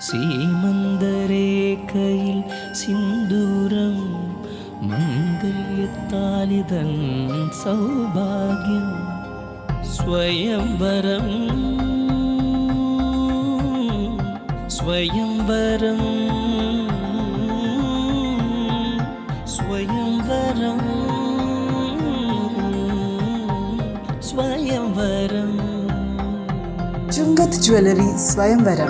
സീമന്തരേഖയിൽ സിന്ദൂരം മംഗല്യത്താലിതൻ സൗഭാഗ്യം സ്വയംവരം. സ്വയംവരം. സ്വയംവരം. സ്വയംവരം. ചുങ്കത്ത് ജ്വല്ലറി സ്വയംവരം.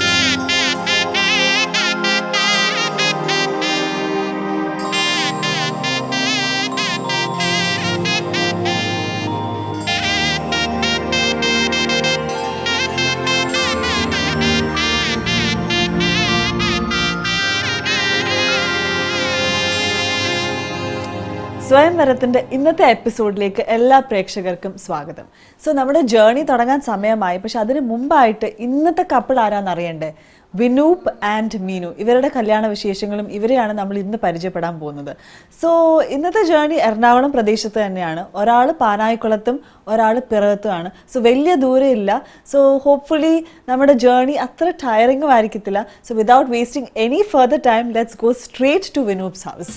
സ്വയംവരത്തിന്റെ ഇന്നത്തെ എപ്പിസോഡിലേക്ക് എല്ലാ പ്രേക്ഷകർക്കും സ്വാഗതം. സോ നമ്മുടെ ജേർണി തുടങ്ങാൻ സമയമായി. പക്ഷെ അതിന് മുമ്പായിട്ട് ഇന്നത്തെ കപ്പിൾ ആരാന്ന് അറിയണ്ടേ? വിനൂപ് ആൻഡ് മീനു. ഇവരുടെ കല്യാണ വിശേഷങ്ങളും ഇവരെയാണ് നമ്മൾ ഇന്ന് പരിചയപ്പെടാൻ പോകുന്നത്. സോ ഇന്നത്തെ ജേർണി എറണാകുളം പ്രദേശത്ത് തന്നെയാണ്. ഒരാൾ പാനായിക്കുളത്തും ഒരാൾ പിറകത്തുമാണ്. സോ വലിയ ദൂരമില്ല സോ ഹോപ്പ്ഫുള്ളി നമ്മുടെ ജേർണി അത്ര ടയറിംഗും ആയിരിക്കത്തില്ല. So without wasting any further time let's go straight to Vinoop's house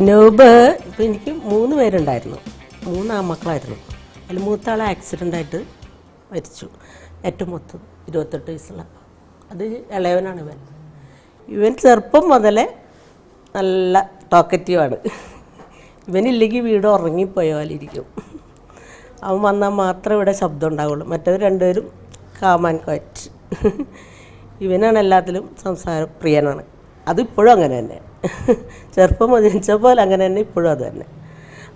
Vinoop ഇപ്പം എനിക്ക് മൂന്ന് പേരുണ്ടായിരുന്നു. മൂന്ന് ആമക്കളായിരുന്നു അതിൽ മൂത്ത ആൾ ആക്സിഡന്റ് ആയിട്ട് മരിച്ചു. ഏറ്റവും മൊത്തം ഇരുപത്തെട്ട് വയസ്സുള്ള. അത് ഇളയവനാണ് ഇവൻ. ഇവൻ ചെറുപ്പം മുതലേ നല്ല ടോക്കറ്റീവാണ് ഇവനില്ലെങ്കിൽ വീട് ഉറങ്ങിപ്പോയ പോലെ ഇരിക്കും. അവൻ വന്നാൽ മാത്രമേ ഇവിടെ ശബ്ദം ഉണ്ടാവുള്ളൂ. മറ്റവർ രണ്ടുപേരും കാമാൻ ക്വറ്റ് ഇവനാണ് എല്ലാത്തിലും സംസാര പ്രിയനാണ്. അതിപ്പോഴും അങ്ങനെ തന്നെ. ചെറുപ്പം ജനിച്ച പോലെ അങ്ങനെ തന്നെ ഇപ്പോഴും അത് തന്നെ.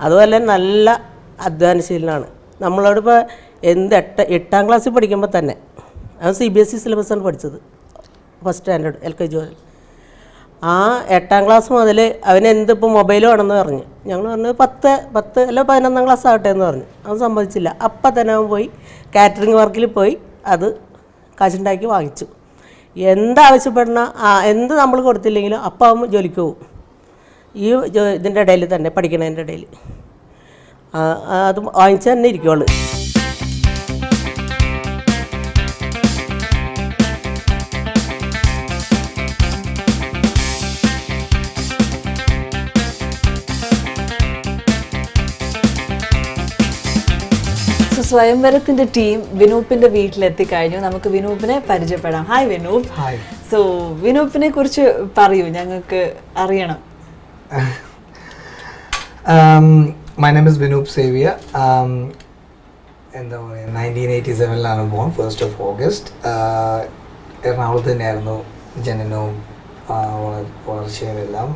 അതുപോലെ നല്ല അധ്വാനശീലനാണ്. നമ്മളോടിപ്പോൾ എന്ത് എട്ട എട്ടാം ക്ലാസ്സിൽ പഠിക്കുമ്പോൾ തന്നെ അവൻ സി ബി എസ് ഇ സിലബസാണ് പഠിച്ചത് first standard L K G മുതൽ ആ എട്ടാം ക്ലാസ് മുതൽ അവൻ എന്തിപ്പോൾ മൊബൈൽ വേണമെന്ന് പറഞ്ഞു. ഞങ്ങൾ പറഞ്ഞു പത്ത് പത്ത് അല്ല പതിനൊന്നാം ക്ലാസ് ആകട്ടെ എന്ന് പറഞ്ഞു. അവൻ സമ്മതിച്ചില്ല. അപ്പം തന്നെ അവൻ പോയി കാറ്ററിംഗ് വർക്കിൽ പോയി അത് കാശുണ്ടാക്കി വാങ്ങിച്ചു. എന്താവശ്യപ്പെടണ ആ എന്ത് നമ്മൾ കൊടുത്തില്ലെങ്കിലും അപ്പം അവൻ ജോലിക്ക് പോകും. ഈ ഇതിന്റെ ഇടയിൽ തന്നെ പഠിക്കണതിന്റെ ഇടയിൽ. അത് വാങ്ങിച്ച് തന്നെ ഇരിക്കുള്ളൂ സ്വയംവരത്തിന്റെ ടീം വിനൂപ്പിന്റെ വീട്ടിലെത്തി കഴിഞ്ഞു നമുക്ക് വിനൂപ്പിനെ പരിചയപ്പെടാം. ഹായ് വിനൂപ്. ഹായ് സോ വിനൂപ്പിനെ കുറിച്ച് പറയൂ ഞങ്ങൾക്ക് അറിയണം. Um, my name is Vinoop Savia. Um, എന്താ പറയുക നയന്റീൻ എയ്റ്റി സെവനിലാണ് ബോൺ ഫസ്റ്റ് ഓഫ് ഓഗസ്റ്റ് എറണാകുളത്ത് തന്നെയായിരുന്നു ജനനവും വളർച്ചയും എല്ലാം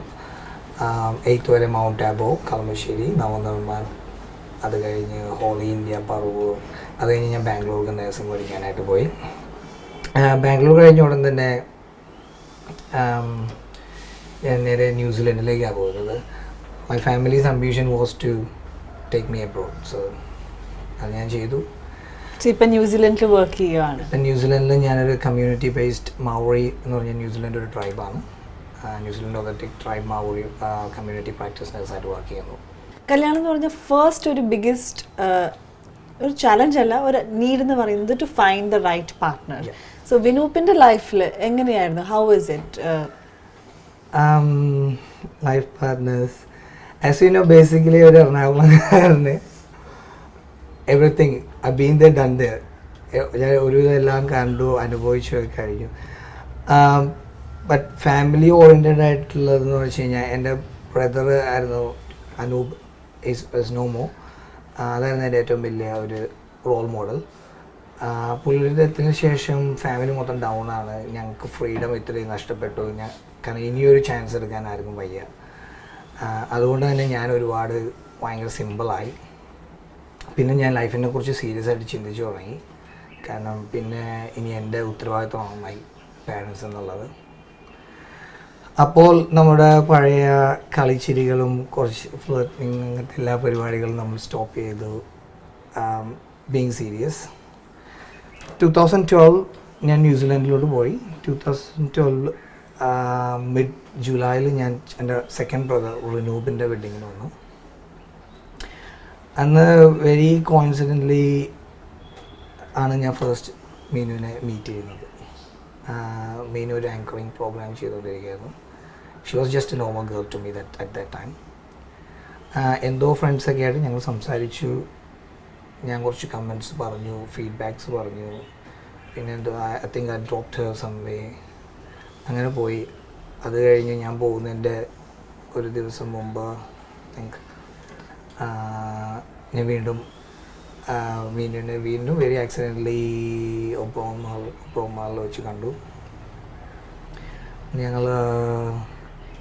എയ്ത്ത് വരെ മൗണ്ട് ആബോ കളമശ്ശേരി നവനിർമ്മാൺ അത് കഴിഞ്ഞ് ഹോളി ഇന്ത്യ പറവൂർ അത് കഴിഞ്ഞ് ഞാൻ ബാംഗ്ലൂർക്ക് നേഴ്സിംഗ് പഠിക്കാനായിട്ട് പോയി. ബാംഗ്ലൂർ കഴിഞ്ഞ ഉടൻ തന്നെ ഞാൻ നേരെ ന്യൂസിലൻഡിലേക്കാണ് പോകുന്നത് my family's ambition was to take me abroad so അത് ഞാൻ ചെയ്തു. ഇപ്പൊ ന്യൂസിലൻഡിൽ വർക്ക് ചെയ്യുകയാണ് ഇപ്പം ന്യൂസിലൻഡിൽ ഞാനൊരു കമ്മ്യൂണിറ്റി ബേസ്ഡ് മാവോറി എന്ന് പറഞ്ഞ ന്യൂസിലൻഡ് ഒരു ട്രൈബാണ് New Zealand ഒതറ്റിക് tribe Maori community practice നഴ്സായിട്ട് വർക്ക് ചെയ്യുന്നു. കല്യാണം എന്ന് പറഞ്ഞാൽ ഫസ്റ്റ് ഒരു ബിഗ്ഗസ്റ്റ് ഒരു ചലഞ്ച് അല്ല ഒരു നീഡ് എന്ന് പറയുന്നത് to find the right partner so വിനൂപ്പിന്റെ ലൈഫിൽ എങ്ങനെയായിരുന്നു? How is it life partners as you know basically ഒരു എറണാകുളംകാരന് everything been the done there ഞാൻ ഒരുവിധം എല്ലാം കണ്ടു അനുഭവിച്ചു ഒക്കെ കഴിഞ്ഞു. ബട്ട് ഫാമിലി ഓറിയന്റഡ് ആയിട്ടുള്ളതെന്ന് വെച്ച് കഴിഞ്ഞാൽ എന്റെ ബ്രദർ ആയിരുന്നു അനൂപ്. ഇസ് നോ മോ അതായിരുന്നു എന്റെ ഏറ്റവും വലിയ ഒരു റോൾ മോഡൽ പുള്ളിയുടെ ശേഷം ഫാമിലി മൊത്തം ഡൗൺ ആണ്. ഞങ്ങൾക്ക് ഫ്രീഡം ഇത്രയും നഷ്ടപ്പെട്ടു. ഞാൻ കാരണം ഇനിയൊരു ചാൻസ് എടുക്കാൻ ആർക്കും വയ്യ. അതുകൊണ്ട് തന്നെ ഞാൻ ഒരുപാട് ഭയങ്കര സിമ്പിളായി പിന്നെ ഞാൻ ലൈഫിനെ കുറിച്ച് സീരിയസ് ആയിട്ട് ചിന്തിച്ചു തുടങ്ങി. കാരണം പിന്നെ ഇനി എന്റെ ഉത്തരവാദിത്വമായി പാരൻസ് എന്നുള്ളത്. അപ്പോൾ നമ്മുടെ പഴയ കളിച്ചിരികളും കുറച്ച് ഫ്ലോട്ടിങ് അങ്ങനത്തെ എല്ലാ പരിപാടികളും നമ്മൾ സ്റ്റോപ്പ് ചെയ്തു. Being serious two thousand twelve ഞാൻ ന്യൂസിലാൻഡിലോട്ട് പോയി. ടു തൗസൻഡ് ട്വൽവ് മിഡ് ജൂലൈയിൽ ഞാൻ എന്റെ സെക്കൻഡ് ബ്രദർ റിനൂബിന്റെ വെഡിങ്ങിന് വന്നു. അന്ന് വെരി കോയിൻസിഡന്റ്ലി ആണ് ഞാൻ ഫസ്റ്റ് മീനുവിനെ മീറ്റ് ചെയ്യുന്നത്. മീനു ഒരു anchoring programme ചെയ്തുകൊണ്ടിരിക്കുകയായിരുന്നു. She was just a normal girl to me that at that time എന്തോ ഫ്രണ്ട്സൊക്കെ ആയിട്ട് ഞങ്ങൾ സംസാരിച്ചു. ഞാൻ കുറച്ച് കമന്റ്സ് പറഞ്ഞു ഫീഡ്ബാക്സ് പറഞ്ഞു. പിന്നെ എന്തോ I think I dropped her some way അങ്ങനെ പോയി. അത് കഴിഞ്ഞ് ഞാൻ പോകുന്നതിന്റെ ഒരു ദിവസം മുമ്പ് തിങ്ക് ഞാൻ വീണ്ടും മീനിനെ വീണ്ടും വെരി ആക്സിഡന്റലി ഒപ്പം ഒപ്പം വെച്ച് കണ്ടു. ഞങ്ങൾ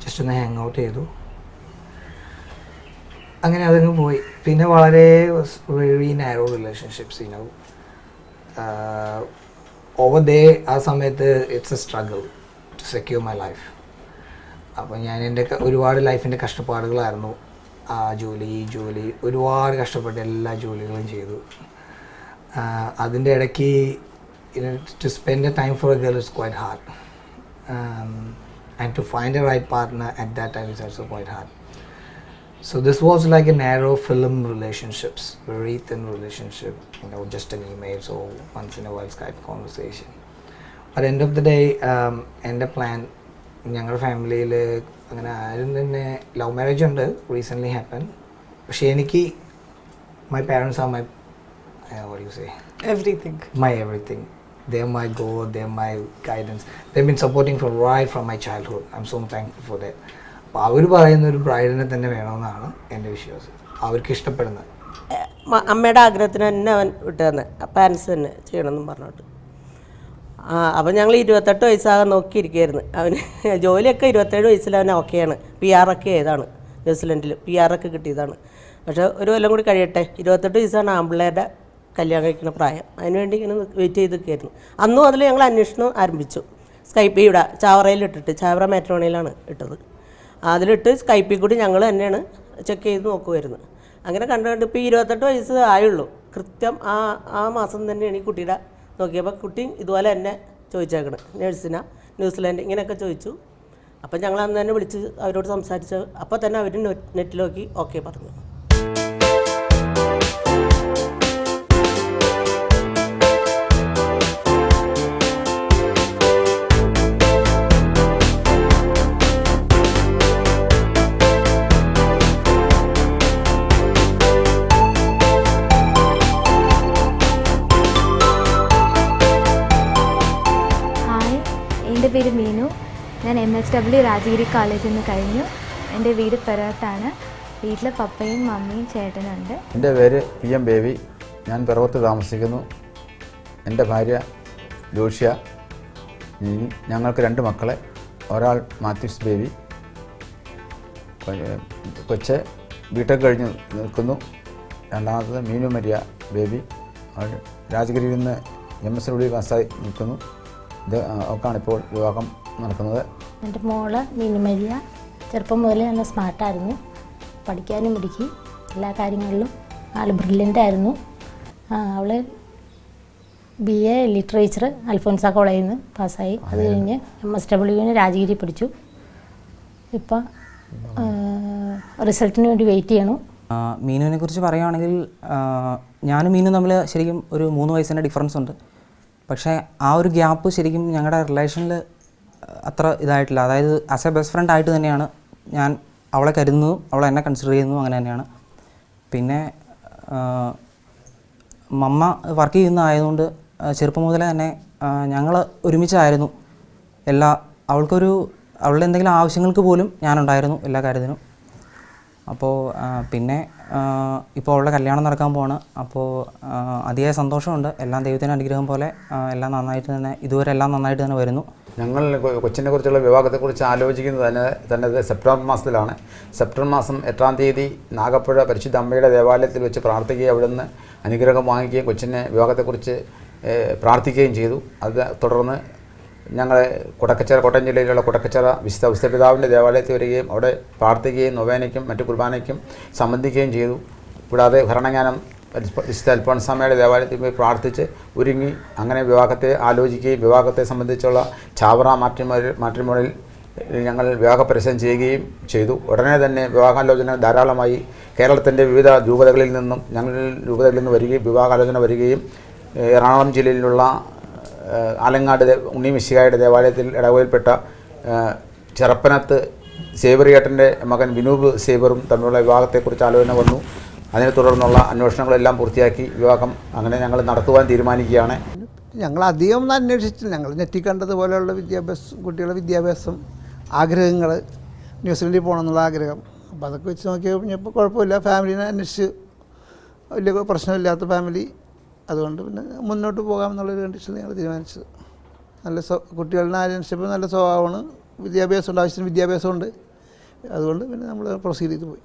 ജസ്റ്റ് ഒന്ന് ഹാങ് ഔട്ട് ചെയ്തു. അങ്ങനെ അതങ്ങ് പോയി. പിന്നെ വളരെ വെരി നാരോ റിലേഷൻഷിപ്സ് ഇനോ ഓവർ ഡേ ആ സമയത്ത് it's a struggle to secure my life അപ്പോൾ ഞാൻ എന്റെ ഒരുപാട് ലൈഫിന്റെ കഷ്ടപ്പാടുകളായിരുന്നു. ആ ജോലി ഈ ജോലി ഒരുപാട് കഷ്ടപ്പെട്ട് എല്ലാ ജോലികളും ചെയ്തു. അതിന്റെ ഇടയ്ക്ക് to spend a time for a girl is quite hard and to find the right partner at that time is also quite hard. So this was like a narrow film relationships, very thin relationship, you know, just an email, so once in a while Skype conversation. But end of the day, um, എന്റെ plan ഞങ്ങളുടെ ഫാമിലിയിൽ അങ്ങനെ ആരും തന്നെ love marriage ഉണ്ട് recently happen പക്ഷേ എനിക്ക് my parents are my everything my everything. They're my goal, they're my guidance. They've been supporting for right from my childhood. I'm so thankful for that. അപ്പോൾ അവർ പറയുന്ന ഒരു ബ്രൈഡിനെ തന്നെ വേണമെന്നാണ് എന്റെ വിശ്വാസം. അവർക്ക് ഇഷ്ടപ്പെടുന്നത്. അമ്മയുടെ ആഗ്രഹത്തിന് തന്നെ അവൻ വിട്ടു തന്നെ പാരൻസ് തന്നെ ചെയ്യണമെന്നും പറഞ്ഞോട്ട്. ആ അപ്പം ഞങ്ങൾ ഇരുപത്തെട്ട് വയസ്സാകാൻ നോക്കിയിരിക്കുകയായിരുന്നു. അവന് ജോലിയൊക്കെ ഇരുപത്തേഴ് വയസ്സിൽ അവൻ ഓക്കെയാണ്. പി ആറൊക്കെ ഏതാണ്? ന്യൂസിലൻഡിൽ പി ആറൊക്കെ കിട്ടിയതാണ്. പക്ഷേ ഒരു കൊല്ലം കൂടി കഴിയട്ടെ. ഇരുപത്തെട്ട് വയസ്സാണ് ആമ്പിള്ളേരുടെ കല്യാണം കഴിക്കുന്ന പ്രായം. അതിനുവേണ്ടി ഇങ്ങനെ വെയിറ്റ് ചെയ്ത് നിൽക്കുകയായിരുന്നു അന്നും അതിൽ ഞങ്ങൾ അന്വേഷണം ആരംഭിച്ചു. സ്കൈപ്പ് ഇവിടെ ചാവറയിൽ ഇട്ടിട്ട് ചാവറ മാട്രോണിയിലാണ് ഇട്ടത്. അതിലിട്ട് സ്കൈപ്പിൽ കൂടി ഞങ്ങൾ തന്നെയാണ് ചെക്ക് ചെയ്ത് നോക്കുമായിരുന്നു അങ്ങനെ കണ്ടു കണ്ട് ഇപ്പോൾ ഇരുപത്തെട്ട് വയസ്സ് ആയുള്ളൂ. കൃത്യം ആ ആ മാസം തന്നെയാണ് ഈ കുട്ടിയുടെ നോക്കിയപ്പോൾ കുട്ടി ഇതുപോലെ തന്നെ ചോദിച്ചേക്കണം. നേഴ്സിനാ ന്യൂസിലാൻഡ് ഇങ്ങനെയൊക്കെ ചോദിച്ചു. അപ്പം ഞങ്ങൾ അന്ന് തന്നെ വിളിച്ച് അവരോട് സംസാരിച്ച് അപ്പോൾ തന്നെ അവർ നെറ്റിൽ നോക്കി ഓക്കെ പറഞ്ഞു. ഞാൻ എം എസ് ഡബ്ല്യു രാജഗിരി കോളേജിൽ നിന്ന് കഴിഞ്ഞു. എന്റെ വീട് പെരവത്താണ് വീട്ടിലെ പപ്പയും മമ്മിയും ചേട്ടനുണ്ട്. എന്റെ പേര് പി എം ബേബി. ഞാൻ പെറവത്ത് താമസിക്കുന്നു. എന്റെ ഭാര്യ ലൂഷ്യ ഞങ്ങൾക്ക് രണ്ട് മക്കളെ. ഒരാൾ മാത്യൂസ് ബേബി. കൊച്ചെ ബിടെക് കഴിഞ്ഞ് നിൽക്കുന്നു. രണ്ടാമത്തത് മീനു മരിയ ബേബി. രാജഗിരിയിൽ നിന്ന് എം എസ് ഡബ്ല്യു പാസ്സായി നിൽക്കുന്നു. ഇത് ഒക്കെയാണ് ഇപ്പോൾ വിവാഹം നടക്കുന്നത്. എന്റെ മോൾ മിനിമരിയ ചെറുപ്പം മുതലേ നല്ല സ്മാർട്ടായിരുന്നു പഠിക്കാനും മിടുക്കി. എല്ലാ കാര്യങ്ങളിലും ആൾ ബ്രില്യന്റ് ആയിരുന്നു. അവൾ ബി എ ലിറ്ററേച്ചർ അൽഫോൻസ കോളേജിൽ നിന്ന് പാസ്സായി. അത് കഴിഞ്ഞ് എം എസ് ഡബ്ല്യുവിന് രാജഗിരി പഠിച്ചു. ഇപ്പം റിസൾട്ടിന് വേണ്ടി വെയിറ്റ് ചെയ്യണു. മീനുവിനെ കുറിച്ച് പറയുകയാണെങ്കിൽ ഞാനും മീനും തമ്മിൽ ശരിക്കും ഒരു മൂന്ന് വയസ്സിന്റെ ഡിഫറൻസ് ഉണ്ട്. പക്ഷേ ആ ഒരു ഗ്യാപ്പ് ശരിക്കും ഞങ്ങളുടെ റിലേഷനിൽ അത്ര ഇതായിട്ടില്ല. അതായത് ആസ് എ ബെസ്റ്റ് ഫ്രണ്ട് ആയിട്ട് തന്നെയാണ് ഞാൻ അവളെ കരുതുന്നതും അവളെ എന്നെ കൺസിഡർ ചെയ്യുന്നതും അങ്ങനെ തന്നെയാണ്. പിന്നെ മമ്മ വർക്ക് ചെയ്യുന്ന ആയതുകൊണ്ട് ചെറുപ്പം മുതലേ തന്നെ ഞങ്ങൾ ഒരുമിച്ചായിരുന്നു. എല്ലാ അവൾക്കൊരു അവളുടെ എന്തെങ്കിലും ആവശ്യങ്ങൾക്ക് പോലും ഞാനുണ്ടായിരുന്നു എല്ലാ കാര്യത്തിനും. അപ്പോൾ പിന്നെ ഇപ്പോൾ അവളുടെ കല്യാണം നടക്കാൻ പോവാണ്. അപ്പോൾ അതിയായ സന്തോഷമുണ്ട്. എല്ലാം ദൈവത്തിന്റെ അനുഗ്രഹം പോലെ എല്ലാം നന്നായിട്ട് തന്നെ ഇതുവരെ എല്ലാം നന്നായിട്ട് തന്നെ വരുന്നു. ഞങ്ങൾ കൊച്ചിനെ കുറിച്ചുള്ള വിവാഹത്തെക്കുറിച്ച് ആലോചിക്കുന്നത് തന്നെ തന്നെ സെപ്റ്റംബർ മാസത്തിലാണ്. സെപ്റ്റംബർ മാസം എട്ടാം തീയതി നാഗപ്പുഴ പരിശുദ്ധ അമ്മയുടെ ദേവാലയത്തിൽ വെച്ച് പ്രാർത്ഥിക്കുകയും അവിടുന്ന് അനുഗ്രഹം വാങ്ങിക്കുകയും കൊച്ചിനെ വിവാഹത്തെക്കുറിച്ച് പ്രാർത്ഥിക്കുകയും ചെയ്തു. അത് തുടർന്ന് ഞങ്ങൾ കുടക്കച്ചിറ കോട്ടയം ജില്ലയിലുള്ള കുടക്കച്ചിറ വിശുദ്ധ വിശുദ്ധപിതാവിന്റെ ദേവാലയത്തിൽ വരികയും അവിടെ പ്രാർത്ഥിക്കുകയും നൊവേനയ്ക്കും മറ്റു കുർബാനയ്ക്കും സംബന്ധിക്കുകയും ചെയ്തു. കൂടാതെ ഭരണജ്ഞാനം വിശുദ്ധ അൽഫോൺസാമയുടെ ദേവാലയത്തിൽ പോയി പ്രാർത്ഥിച്ച് ഒരുങ്ങി. അങ്ങനെ വിവാഹത്തെ ആലോചിക്കുകയും വിവാഹത്തെ സംബന്ധിച്ചുള്ള ചാവറ മാറ്റിമോ മാറ്റിമോളിൽ ഞങ്ങൾ വിവാഹ പരസ്യം ചെയ്യുകയും ചെയ്തു. ഉടനെ തന്നെ വിവാഹാലോചന ധാരാളമായി കേരളത്തിന്റെ വിവിധ രൂപതകളിൽ നിന്നും ഞങ്ങൾ രൂപതകളിൽ നിന്ന് വരികയും വിവാഹാലോചന വരികയും എറണാകുളം ജില്ലയിലുള്ള ആലങ്ങാട് ഉണ്ണി മിശികായുടെ ദേവാലയത്തിൽ ഇടവയിൽപ്പെട്ട ചെറപ്പനത്ത് സേബറിയേട്ടന്റെ മകൻ വിനൂപ് സേബറും തമ്മിലുള്ള വിവാഹത്തെക്കുറിച്ച് ആലോചന വന്നു. അതിനെ തുടർന്നുള്ള അന്വേഷണങ്ങളെല്ലാം പൂർത്തിയാക്കി വിവാഹം അങ്ങനെ ഞങ്ങൾ നടത്തുവാൻ തീരുമാനിക്കുകയാണ്. ഞങ്ങൾ അധികം ഒന്നും അന്വേഷിച്ചില്ല ഞങ്ങൾ ഞെട്ടിക്കണ്ടതുപോലെയുള്ള കണ്ടതുപോലെയുള്ള വിദ്യാഭ്യാസം കുട്ടികളുടെ വിദ്യാഭ്യാസം ആഗ്രഹങ്ങൾ ന്യൂസിലൻഡിൽ പോകണമെന്നുള്ള ആഗ്രഹം. അപ്പോൾ അതൊക്കെ വെച്ച് നോക്കിയപ്പോൾ കുഴപ്പമില്ല. ഫാമിലിനെ അന്വേഷിച്ച് വലിയ പ്രശ്നമില്ലാത്ത ഫാമിലി. അതുകൊണ്ട് പിന്നെ മുന്നോട്ട് പോകാമെന്നുള്ളൊരു കണ്ടീഷനിൽ ഞങ്ങൾ തീരുമാനിച്ചത്. നല്ല കുട്ടികളുടെ അന്വേഷിച്ചപ്പോൾ നല്ല സ്വഭാവമാണ്. വിദ്യാഭ്യാസമുണ്ട് ആവശ്യത്തിന് വിദ്യാഭ്യാസമുണ്ട്. അതുകൊണ്ട് പിന്നെ നമ്മൾ പ്രൊസീഡ് ചെയ്ത് പോയി.